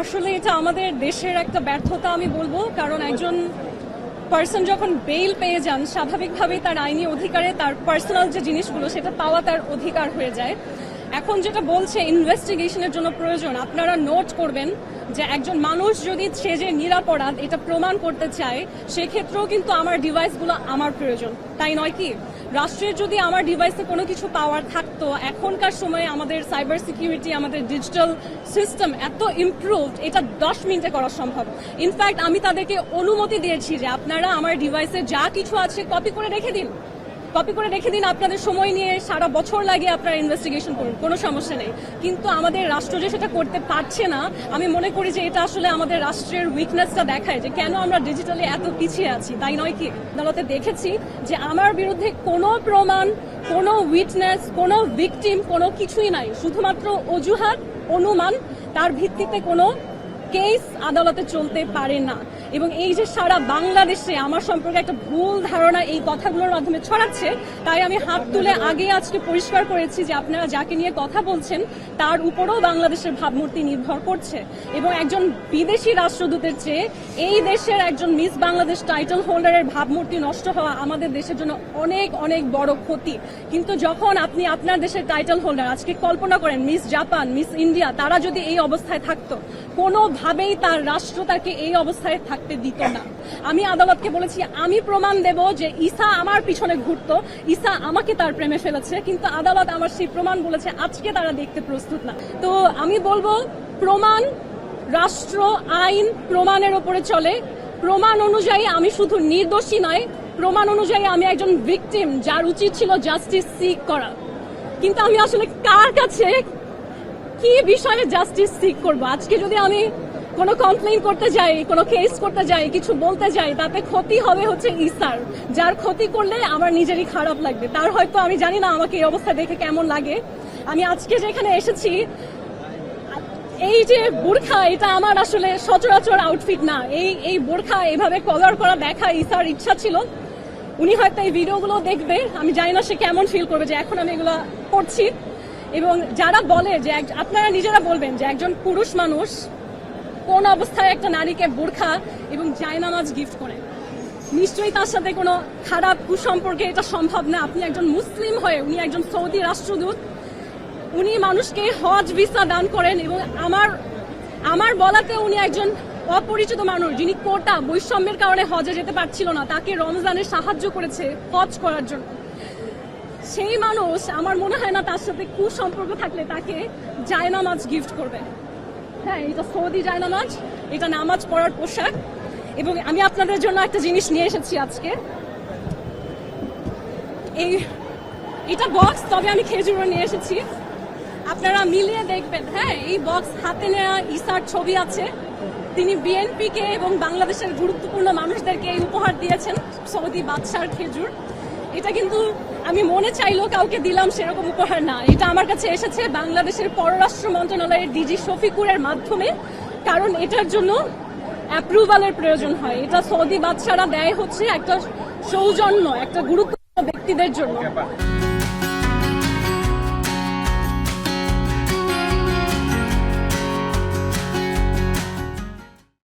আসলে এটা আমাদের দেশের একটা ব্যর্থতা, আমি বলব। কারণ একজন পার্সন যখন বেইল পেয়ে যান স্বাভাবিকভাবেই তার আইনি অধিকারে, তার পার্সোনাল যে জিনিসগুলো, সেটা পাওয়া তার অধিকার হয়ে যায়। এখন যেটা বলছে ইনভেস্টিগেশনের জন্য প্রয়োজন। আপনারা নোট করবেন যে একজন মানুষ যদি সে যে নিরাপরাধ, এটা প্রমাণ করতে চায়, সেক্ষেত্রেও কিন্তু আমার ডিভাইসগুলো আমার প্রয়োজন। তাই নয় কি? রাষ্ট্রের যদি আমার ডিভাইসে কোনো কিছু পাওয়ার থাকতো, এখনকার সময়ে আমাদের সাইবার সিকিউরিটি আমাদের ডিজিটাল সিস্টেম এত ইমপ্রুভড এটা দশ মিনিটে করা সম্ভব। ইনফ্যাক্ট আমি তাদেরকে অনুমতি দিয়েছি যে আপনারা আমার ডিভাইসে যা কিছু আছে কপি করে রেখে দিন। কপি করে রেখে দিন, আপনাদের সময় নিয়ে সারা বছর লাগে আপনারা ইনভেস্টিগেশন করুন, কোনো সমস্যা নেই। কিন্তু আমাদের রাষ্ট্র যে সেটা করতে পারছে না, আমি মনে করি যে এটা আসলে আমাদের রাষ্ট্রের উইকনেসটা দেখায় যে কেন আমরা ডিজিটালি এত পিছিয়ে আছি, তাই নয় কি? আদালতে দেখেছি যে আমার বিরুদ্ধে কোনো প্রমাণ, কোনো উইটনেস কোনো ভিকটিম কোনো কিছুই নাই। শুধুমাত্র অজুহাত, অনুমান, তার ভিত্তিতে কোনো কেস আদালতে চলতে পারে না। এবং এই যে সারা বাংলাদেশে আমার সম্পর্কে একটা ভুল ধারণা এই কথাগুলোর মাধ্যমে ছড়াচ্ছে, তাই আমি হাত তুলে আগে আজকে পরিষ্কার করেছি যে আপনারা যাকে নিয়ে কথা বলছেন, তার উপরেও বাংলাদেশের ভাবমূর্তি নির্ভর করছে। এবং একজন বিদেশি রাষ্ট্রদূতের চেয়ে এই দেশের একজন মিস বাংলাদেশ টাইটেল হোল্ডারের ভাবমূর্তি নষ্ট হওয়া আমাদের দেশের জন্য অনেক অনেক বড় ক্ষতি। কিন্তু যখন আপনি আপনার দেশের টাইটেল হোল্ডার, আজকে কল্পনা করেন মিস জাপান, মিস ইন্ডিয়া, তারা যদি এই অবস্থায় থাকতো, কোনোভাবেই তার রাষ্ট্র তাকে এই অবস্থায় থাকতে দিত না। আমি আদালতকে বলেছি, আমি প্রমাণ দেব যে ঈসা আমার পিছনে ঘুরতো। ঈসা আমাকে তার প্রেমে ফেলেছে, কিন্তু আদালত আমার সেই প্রমাণ বলেছে, আজকে তারা দেখতে প্রস্তুত না। তো আমি বলব, প্রমাণ রাষ্ট্র, আইন প্রমাণের ওপরে চলে। প্রমাণ অনুযায়ী আমি শুধু নির্দোষী নয়, প্রমাণ অনুযায়ী আমি একজন ভিকটিম যার উচিত ছিল জাস্টিস সিক করা। কিন্তু আমি আসলে কার কাছে, কি বিষয়ে জাস্টিস সিক করব? আজকে যদি আমি কোনো কমপ্লেইন করতে যাই, কোনো কেস করতে যাই, কিছু বলতে যাই, তাতে ক্ষতি হবে হচ্ছে ইসার। যার ক্ষতি করলে আমার নিজেরই খারাপ লাগবে। তার হয়তো আমি জানি না আমাকে এই অবস্থা দেখে কেমন লাগে। আমি আজকে যেখানে এসেছি, এই যে বোরখা, এটা আমার আসলে সচরাচর আউটফিট না। এই এই বোরখা এভাবে কলার করা দেখা ইসার ইচ্ছা ছিল। উনি হয়তো এই ভিডিওগুলো দেখবে। আমি জানি না সে কেমন ফিল করবে যে এখন আমি এগুলো করছি। এবং যারা বলে যে আপনারা নিজেরা বলবেন যে একজন পুরুষ মানুষ কোন অবস্থায় একটা নারীকে বোরখা এবং জায়নামাজ গিফট করে? নিশ্চয়ই তার সাথে কোনো খারাপ কুসম্পর্কে এটা সম্ভব না। আপনি একজন মুসলিম হয়ে, উনি একজন সৌদি রাষ্ট্রদূত, উনি মানুষকে হজ ভিসা দান করেন এবং আমার আমার বলাতে উনি একজন অপরিচিত মানুষ যিনি কোটা, বৈষম্যের কারণে হজে যেতে পারছিল না। তাকে রমজানে সাহায্য করেছে হজ করার জন্য। সেই মানুষ, আমার মনে হয় না তার সাথে কুসম্পর্ক থাকলে তাকে জায়নামাজ গিফট করবে। হ্যাঁ এটা সৌদি জায়নামাজ এটা নামাজ পড়ার পোশাক। এবং আমি আপনাদের জন্য একটা জিনিস নিয়ে এসেছি আজকে। এই, এটা বক্স তবে আমি খেজুরও নিয়ে এসেছি। আপনারা মিলিয়ে দেখবেন হ্যাঁ এই বক্স হাতে নেওয়া ইসার ছবি আছে। তিনি বিএনপিকে এবং বাংলাদেশের গুরুত্বপূর্ণ মানুষদেরকে এই উপহার দিয়েছেন, সৌদি বাদশার খেজুর। এটা কিন্তু আমি মনে চাইলেও কাউকে দিলাম সেরকম উপহার না। এটা আমার কাছে এসেছে বাংলাদেশের পররাষ্ট্র মন্ত্রণালয়ের ডিজি শফিকুরের মাধ্যমে, কারণ এটার জন্য অ্যাপ্রুভালের প্রয়োজন হয়। এটা সৌদি বাদশারা দেয় হচ্ছে একটা সৌজন্য, একটা গুরুত্বপূর্ণ ব্যক্তিদের জন্য।